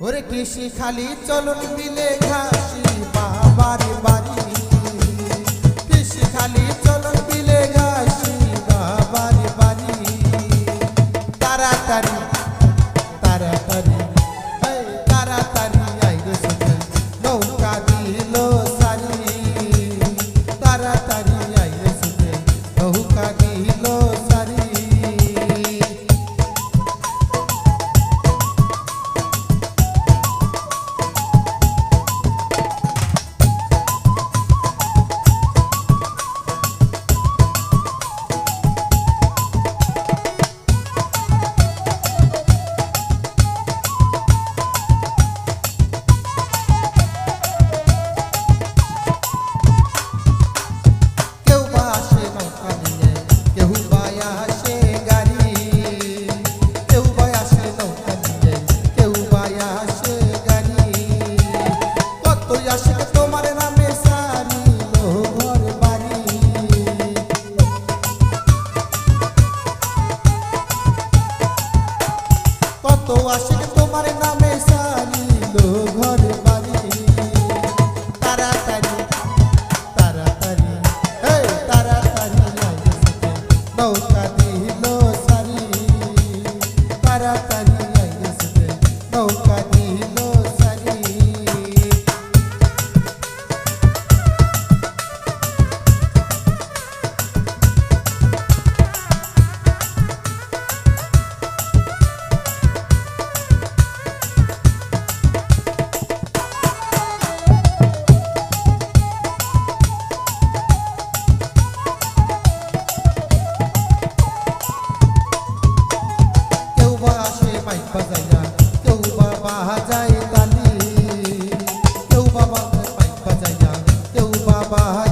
ওরে কৃষি খালি চলন দিলে খা আশিক তোমার নামে সারিল ঘর বাড়ি। তাড়াতাড়ি তাড়াতাড়ি হে তাড়াতাড়ি নৌকা papa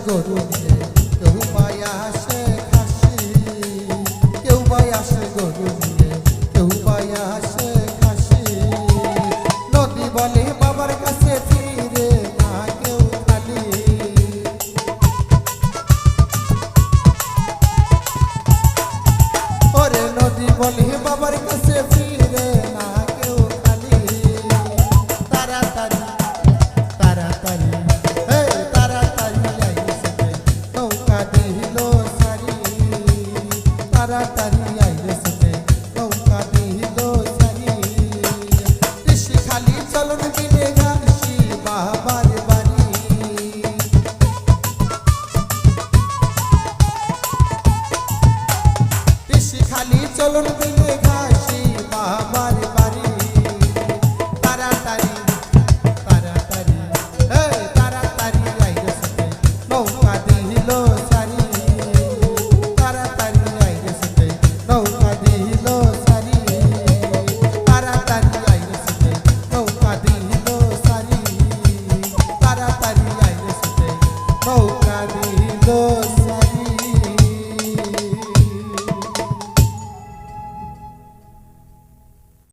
corrupción. তাড়াতাড়ি আইরে সাথে নৌকা দিল সারি কৃষি খালি চলন দিলে ঘাসি বাবার বাড়ি। দিল